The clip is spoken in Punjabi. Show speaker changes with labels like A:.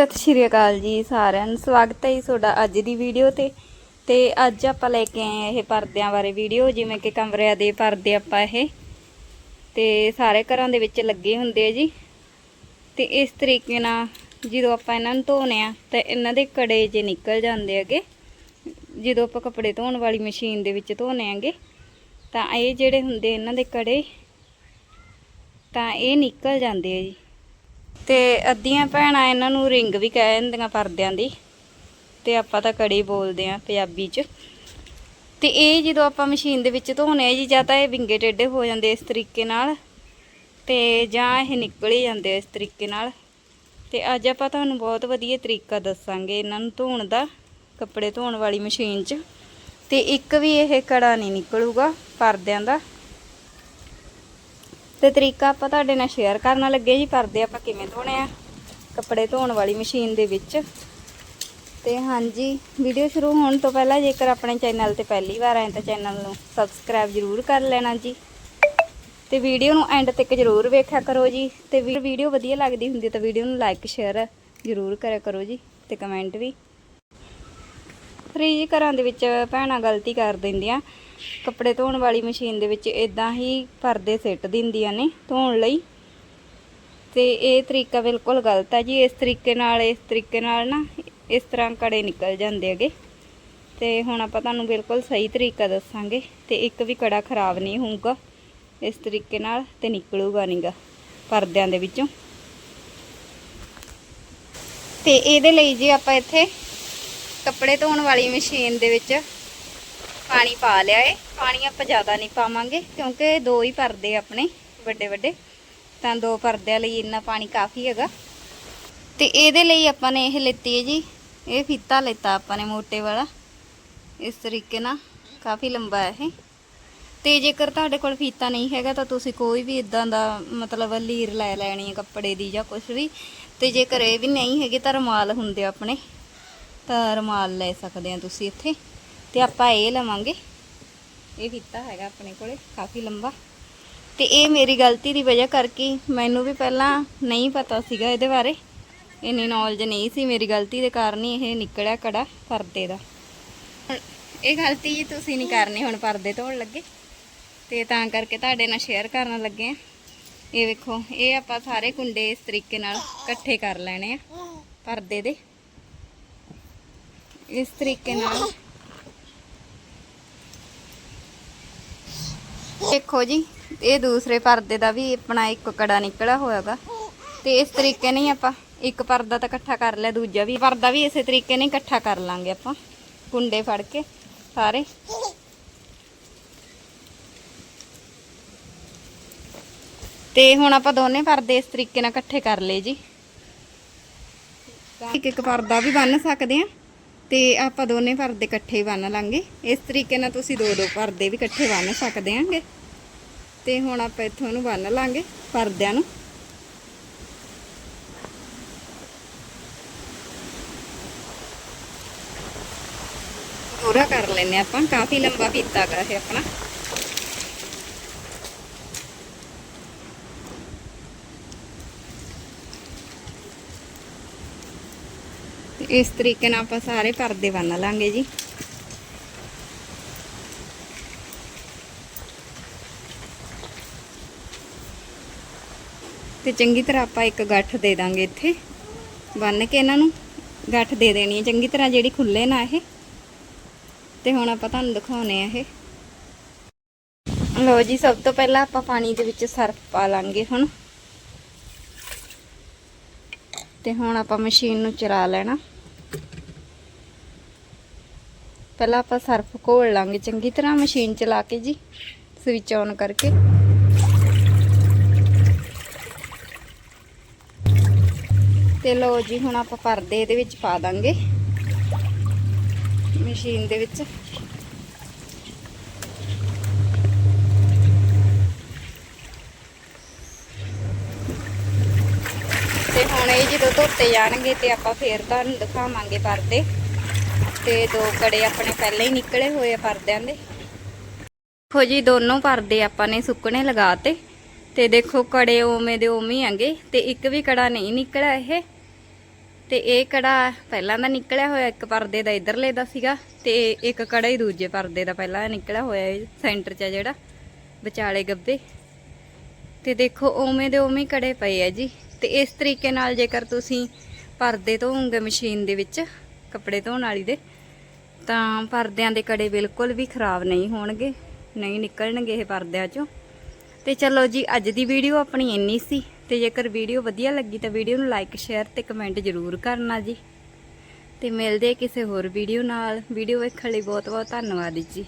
A: ਸਤਿ ਸ਼੍ਰੀ ਅਕਾਲ ਜੀ ਸਾਰਿਆਂ ਨੂੰ। ਸਵਾਗਤ ਹੈ ਜੀ ਤੁਹਾਡਾ ਅੱਜ ਦੀ ਵੀਡੀਓ ਤੇ। ਤੇ ਅੱਜ ਆਪਾਂ ਲੈ ਕੇ ਆਏ ਹਾਂ ਇਹ ਪਰਦਿਆਂ ਬਾਰੇ ਵੀਡੀਓ, ਜਿਵੇਂ ਕਿ ਕਮਰਿਆਂ ਦੇ ਪਰਦੇ ਆਪਾਂ ਇਹ। ਤੇ ਸਾਰੇ ਘਰਾਂ ਦੇ ਵਿੱਚ ਲੱਗੇ ਹੁੰਦੇ ਆ ਜੀ। ਤੇ ਇਸ ਤਰੀਕੇ ਨਾਲ ਜਦੋਂ ਆਪਾਂ ਇਹਨਾਂ ਨੂੰ ਧੋਨੇ ਆ, ਤਾਂ ਇਹਨਾਂ ਦੇ ਕੜੇ ਜੇ ਨਿਕਲ ਜਾਂਦੇ ਹੈਗੇ। ਜਦੋਂ ਆਪਾਂ ਕੱਪੜੇ ਧੋਣ ਵਾਲੀ ਮਸ਼ੀਨ ਦੇ ਵਿੱਚ ਧੋਨੇ ਆਂਗੇ ਤਾਂ ਇਹ ਜਿਹੜੇ ਹੁੰਦੇ ਇਹਨਾਂ ਦੇ ਕੜੇ, ਤਾਂ ਇਹ ਨਿਕਲ ਜਾਂਦੇ ਆ ਜੀ। ਤੇ ਅੱਧੀਆਂ ਭੈਣਾਂ ਇਹਨਾਂ ਨੂੰ ਰਿੰਗ ਵੀ ਕਹਿ ਦਿੰਦੀਆਂ ਪਰਦਿਆਂ ਦੀ, ਤੇ ਆਪਾਂ ਤਾਂ ਕੜੀ ਬੋਲਦੇ ਆ ਪੰਜਾਬੀ 'ਚ। ਤੇ ਇਹ ਜਦੋਂ ਆਪਾਂ ਮਸ਼ੀਨ ਦੇ ਵਿੱਚ ਧੋਨੇ ਆ ਜੀ, ਜਾਂ ਤਾਂ ਇਹ ਵਿੰਗੇ ਟੇਢੇ ਹੋ ਜਾਂਦੇ ਇਸ ਤਰੀਕੇ ਨਾਲ, ਤੇ ਜਾਂ ਇਹ ਨਿਕਲ ਹੀ ਜਾਂਦੇ ਇਸ ਤਰੀਕੇ ਨਾਲ। ਤੇ ਅੱਜ ਆਪਾਂ ਤੁਹਾਨੂੰ ਬਹੁਤ ਵਧੀਆ ਤਰੀਕਾ ਦੱਸਾਂਗੇ ਇਹਨਾਂ ਨੂੰ ਧੋਣ ਦਾ, ਕੱਪੜੇ ਧੋਣ ਵਾਲੀ ਮਸ਼ੀਨ 'ਚ। ਤੇ ਇੱਕ ਵੀ ਇਹ ਕੜਾ ਨਹੀਂ ਨਿਕਲੂਗਾ ਪਰਦਿਆਂ ਦਾ। ਤੇ ਤਰੀਕਾ ਆਪਾਂ ਤੁਹਾਡੇ ਨਾਲ ਸ਼ੇਅਰ ਕਰਨ ਲੱਗੇ ਜੀ ਪਰਦੇ ਆਪਾਂ ਕਿਵੇਂ ਧੋਣੇ ਆ, ਕੱਪੜੇ ਧੋਣ ਵਾਲੀ ਮਸ਼ੀਨ ਦੇ ਵਿੱਚ। ਤੇ ਹਾਂਜੀ ਵੀਡੀਓ ਸ਼ੁਰੂ ਹੋਣ ਤੋਂ ਪਹਿਲਾਂ ਜੇਕਰ ਆਪਣੇ ਚੈਨਲ ਤੇ ਪਹਿਲੀ ਵਾਰ ਆਏ ਤਾਂ ਚੈਨਲ ਨੂੰ ਸਬਸਕ੍ਰਾਈਬ ਜ਼ਰੂਰ ਕਰ ਲੈਣਾ ਜੀ। ਤੇ ਵੀਡੀਓ ਨੂੰ ਐਂਡ ਤੱਕ ਜ਼ਰੂਰ ਵੇਖਿਆ ਕਰੋ ਜੀ। ਤੇ ਵੀ- ਵੀਡੀਓ ਵਧੀਆ ਲੱਗਦੀ ਹੁੰਦੀ ਤਾਂ ਵੀਡੀਓ ਨੂੰ ਲਾਈਕ ਸ਼ੇਅਰ ਜ਼ਰੂਰ ਕਰਿਆ ਕਰੋ ਜੀ। ਤੇ ਕਮੈਂਟ ਵੀ। ਫ੍ਰੀ ਘਰਾਂ ਦੇ ਵਿੱਚ ਭੈਣਾਂ ਗਲਤੀ ਕਰ ਦਿੰਦੀਆਂ। ਕੱਪੜੇ ਧੋਣ ਵਾਲੀ ਮਸ਼ੀਨ ਦੇ ਵਿੱਚ ਇਦਾਂ ਹੀ ਪਰਦੇ ਸਿੱਟ ਦਿੰਦੀਆਂ ਨੇ ਧੋਣ ਲਈ। ਤੇ ਇਹ ਤਰੀਕਾ ਬਿਲਕੁਲ ਗਲਤ ਹੈ ਜੀ। ਇਸ ਤਰੀਕੇ ਨਾਲ, ਇਸ ਤਰੀਕੇ ਨਾਲ ਨਾ ਇਸ ਤਰ੍ਹਾਂ ਕੜੇ ਨਿਕਲ ਜਾਂਦੇ ਹੈਗੇ। ਤੇ ਹੁਣ ਆਪਾਂ ਤੁਹਾਨੂੰ ਬਿਲਕੁਲ ਸਹੀ ਤਰੀਕਾ ਦੱਸਾਂਗੇ ਤੇ ਇੱਕ ਵੀ ਕੜਾ ਖਰਾਬ ਨਹੀਂ ਹੋਊਗਾ। ਇਸ ਤਰੀਕੇ ਨਾਲ ਤੇ ਨਿਕਲੂਗਾ ਨਹੀਂਗਾ ਪਰਦਿਆਂ ਦੇ ਵਿੱਚੋਂ। ਤੇ ਇਹਦੇ ਲਈ ਜੀ ਆਪਾਂ ਇੱਥੇ ਕੱਪੜੇ ਧੋਣ ਵਾਲੀ ਮਸ਼ੀਨ ਦੇ ਵਿੱਚ ਪਾਣੀ ਪਾ ਲਿਆ ਏ। ਪਾਣੀ ਆਪਾਂ ਜ਼ਿਆਦਾ ਨਹੀਂ ਪਾਵਾਂਗੇ, ਕਿਉਂਕਿ ਦੋ ਹੀ ਪਰਦੇ ਆਪਣੇ, ਵੱਡੇ ਵੱਡੇ। ਤਾਂ ਦੋ ਪਰਦਿਆਂ ਲਈ ਇੰਨਾ ਪਾਣੀ ਕਾਫੀ ਹੈਗਾ। ਤੇ ਇਹਦੇ ਲਈ ਆਪਾਂ ਨੇ ਇਹ ਲਿੱਤੀ ਹੈ ਜੀ, ਇਹ ਫੀਤਾ ਲਿੱਤਾ ਆਪਾਂ ਨੇ ਮੋਟੇ ਵਾਲਾ। ਇਸ ਤਰੀਕੇ ਨਾਲ ਕਾਫੀ ਲੰਬਾ ਹੈ ਇਹ। ਤੇ ਜੇਕਰ ਤੁਹਾਡੇ ਕੋਲ ਫੀਤਾ ਨਹੀਂ ਹੈਗਾ, ਤਾਂ ਤੁਸੀਂ ਕੋਈ ਵੀ ਇਦਾਂ ਦਾ ਮਤਲਬ ਲੀਰ ਲੈ ਲੈਣੀ ਹੈ ਕੱਪੜੇ ਦੀ ਜਾਂ ਕੁਝ ਵੀ। ਤੇ ਜੇਕਰ ਇਹ ਵੀ ਨਹੀਂ ਹੈਗੇ, ਤਾਂ ਰੁਮਾਲ ਹੁੰਦੇ ਆਪਣੇ। ਤਾਂ ਰੁਮਾਲ ਲੈ ਸਕਦੇ ਆ ਤੁਸੀਂ ਇੱਥੇ। ਤੇ ਆਪਾਂ ਇਹ ਲਵਾਂਗੇ। ਇਹ ਕੀਤਾ ਹੈਗਾ ਆਪਣੇ ਕੋਲੇ, ਕਾਫੀ ਲੰਬਾ। ਤੇ ਇਹ ਮੇਰੀ ਗਲਤੀ ਦੀ ਵਜ੍ਹਾ ਕਰਕੇ ਮੈਨੂੰ ਵੀ ਪਹਿਲਾਂ ਨਹੀਂ ਪਤਾ ਸੀਗਾ ਇਹਦੇ ਬਾਰੇ। ਇੰਨੀ ਨੌਲੇਜ ਨਹੀਂ ਸੀ ਮੇਰੀ ਗਲਤੀ ਦੇ ਕਾਰਨ ਹੀ ਇਹ ਨਿਕਲਿਆ ਕੜਾ ਪਰਦੇ ਦਾ। ਇਹ ਗਲਤੀ ਜੀ ਤੁਸੀਂ ਨਹੀਂ ਕਰਨੀ, ਹੁਣ ਪਰਦੇ ਧੋਣ ਲੱਗੇ। ਤੇ ਤਾਂ ਕਰਕੇ ਤੁਹਾਡੇ ਨਾਲ ਸ਼ੇਅਰ ਕਰਨ ਲੱਗੇ ਆ। ਇਹ ਵੇਖੋ, ਇਹ ਆਪਾਂ ਸਾਰੇ ਕੁੰਡੇ ਇਸ ਤਰੀਕੇ ਨਾਲ ਇਕੱਠੇ ਕਰ ਲੈਣੇ ਆ ਪਰਦੇ ਦੇ। ਇਸ ਤਰੀਕੇ ਨਾਲ। ਦੇਖੋ ਜੀ, ਇਹ ਦੂਸਰੇ ਪਰਦੇ ਦਾ ਵੀ ਆਪਣਾ ਇੱਕ ਕੜਾ ਨਿਕਲਿਆ ਹੋਇਆਗਾ। ਤੇ ਇਸ ਤਰੀਕੇ ਨਹੀਂ ਆਪਾਂ ਇੱਕ ਪਰਦਾ ਤਾਂ ਇਕੱਠਾ ਕਰ ਲਿਆ, ਦੂਜਾ ਵੀ ਪਰਦਾ ਵੀ ਇਸੇ ਤਰੀਕੇ ਨਹੀਂ ਇਕੱਠਾ ਕਰ ਲਾਂਗੇ ਆਪਾਂ, ਕੁੰਡੇ ਫੜ ਕੇ ਸਾਰੇ। ਤੇ ਹੁਣ ਆਪਾਂ ਦੋਨੇ ਪਰਦੇ ਇਸ ਤਰੀਕੇ ਨਾਲ ਇਕੱਠੇ ਕਰ ਲਏ ਜੀ। ਇੱਕ ਇੱਕ ਪਰਦਾ ਵੀ ਬੰਨ ਸਕਦੇ ਆ ਤੇ ਆਪਾਂ ਦੋਨੇ ਪਰਦੇ ਇਕੱਠੇ ਬੰਨ ਲਾਂਗੇ। ਇਸ ਤਰੀਕੇ ਨਾਲ ਤੁਸੀਂ ਦੋ ਦੋ ਪਰਦੇ ਵੀ ਇਕੱਠੇ ਬੰਨ ਸਕਦੇ ਆਂਗੇ। ਤੇ ਹੁਣ ਆਪਾਂ ਇੱਥੋਂ ਨੂੰ ਬੰਨ ਲਾਂਗੇ ਪਰਦਿਆਂ ਨੂੰ। ਪੂਰਾ ਕਰ ਲੈਨੇ ਆਪਾਂ। ਕਾਫੀ ਲੰਬਾ ਫੀਤਾ ਗਾ ਇਹ ਆਪਣਾ। ਇਸ ਤਰੀਕੇ ਨਾਲ ਆਪਾਂ ਸਾਰੇ ਪਰਦੇ ਬੰਨ ਲਾਂਗੇ ਜੀ। ਤੇ ਚੰਗੀ ਤਰ੍ਹਾਂ ਆਪਾਂ ਇੱਕ ਗੱਠ ਦੇ ਦਾਂਗੇ ਇੱਥੇ। ਬੰਨ ਕੇ ਇਹਨਾਂ ਨੂੰ ਗੱਠ ਦੇ ਦੇਣੀ ਹੈ। ਚੰਗੀ ਤਰ੍ਹਾਂ ਜਿਹੜੀ ਖੁੱਲੇ ਨਾ ਇਹ। ਤੇ ਹੁਣ ਆਪਾਂ ਤੁਹਾਨੂੰ ਦਿਖਾਉਨੇ ਆ ਇਹ। ਲਓ ਜੀ, ਸਭ ਤੋਂ ਪਹਿਲਾਂ ਆਪਾਂ ਪਾਣੀ ਦੇ ਵਿੱਚ ਸਰਫ ਪਾ ਲਾਂਗੇ ਹੁਣ। ਤੇ ਹੁਣ ਆਪਾਂ ਮਸ਼ੀਨ ਨੂੰ ਚਲਾ ਲੈਣਾ। ਪਹਿਲਾਂ ਆਪਾਂ ਸਰਫ ਘੋਲ ਲਾਂਗੇ। ਚੰਗੀ ਤਰ੍ਹਾਂ ਮਸ਼ੀਨ ਚਲਾ ਕੇ ਜੀ ਸਵਿਚ ਔਨ ਕਰਕੇ। ਤੇ ਲਓ ਜੀ, ਹੁਣ ਆਪਾਂ ਪਰਦੇ ਇਹਦੇ ਵਿੱਚ ਪਾ ਦਾਂਗੇ। ਮਸ਼ੀਨ ਦੇ ਵਿੱਚ। ਤੇ ਹੁਣ ਇਹ ਜਦੋਂ ਧੋਤੇ ਜਾਣਗੇ ਤੇ ਆਪਾਂ ਫੇਰ ਤੁਹਾਨੂੰ ਦਿਖਾਵਾਂਗੇ ਪਰਦੇ। ਤੇ ਦੋ ਕੜੇ ਆਪਣੇ ਪਹਿਲਾਂ ਹੀ ਨਿਕਲੇ ਹੋਏ ਆ ਪਰਦਿਆਂ ਦੇ। ਦੇਖੋ ਜੀ, ਦੋਨੋਂ ਪਰਦੇ ਆਪਾਂ ਨੇ ਸੁੱਕਣੇ ਲਗਾਤੇ। ਤੇ ਦੇਖੋ ਕੜੇ ਓਵੇਂ ਦੇ ਓਵੇਂ ਆਂਗੇ ਤੇ ਇੱਕ ਵੀ ਕੜਾ ਨਹੀਂ ਨਿਕਲਿਆ ਇਹ। ਤੇ ਇਹ ਕੜਾ ਪਹਿਲਾਂ ਦਾ ਨਿਕਲਿਆ ਹੋਇਆ ਇੱਕ ਪਰਦੇ ਦਾ ਇਧਰਲੇ ਦਾ ਸੀਗਾ। ਤੇ ਇੱਕ ਕੜਾ ਹੀ ਦੂਜੇ ਪਰਦੇ ਦਾ ਪਹਿਲਾਂ ਨਿਕਲਿਆ ਹੋਇਆ ਸੈਂਟਰ 'ਚ ਜਿਹੜਾ, ਵਿਚਾਲੇ ਗੱਬੇ। ਤੇ ਦੇਖੋ ਉਵੇਂ ਦੇ ਉਵੇਂ ਕੜੇ ਪਏ ਆ ਜੀ। ਤੇ ਇਸ ਤਰੀਕੇ ਨਾਲ ਜੇਕਰ ਤੁਸੀਂ ਪਰਦੇ ਧੋਵੋਗੇ ਮਸ਼ੀਨ ਦੇ ਵਿੱਚ ਕੱਪੜੇ ਧੋਣ ਵਾਲੀ ਦੇ, ਤਾਂ ਪਰਦਿਆਂ ਦੇ ਕੜੇ ਬਿਲਕੁਲ ਵੀ ਖਰਾਬ ਨਹੀਂ ਹੋਣਗੇ, ਨਹੀਂ ਨਿਕਲਣਗੇ ਇਹ ਪਰਦਿਆਂ 'ਚੋਂ। ਤੇ ਚਲੋ ਜੀ, ਅੱਜ ਦੀ ਵੀਡੀਓ ਆਪਣੀ ਇੰਨੀ ਸੀ, ਤੇ ਜੇਕਰ ਵੀਡੀਓ ਵਧੀਆ ਲੱਗੀ ਤਾਂ ਵੀਡੀਓ ਨੂੰ ਲਾਈਕ ਸ਼ੇਅਰ ਤੇ ਕਮੈਂਟ ਜ਼ਰੂਰ ਕਰਨਾ ਜੀ। ਤੇ ਮਿਲਦੇ ਕਿਸੇ ਹੋਰ ਵੀਡੀਓ ਨਾਲ, ਵੀਡੀਓ ਵੇਖਣ ਲਈ ਬਹੁਤ ਬਹੁਤ ਧੰਨਵਾਦ ਜੀ।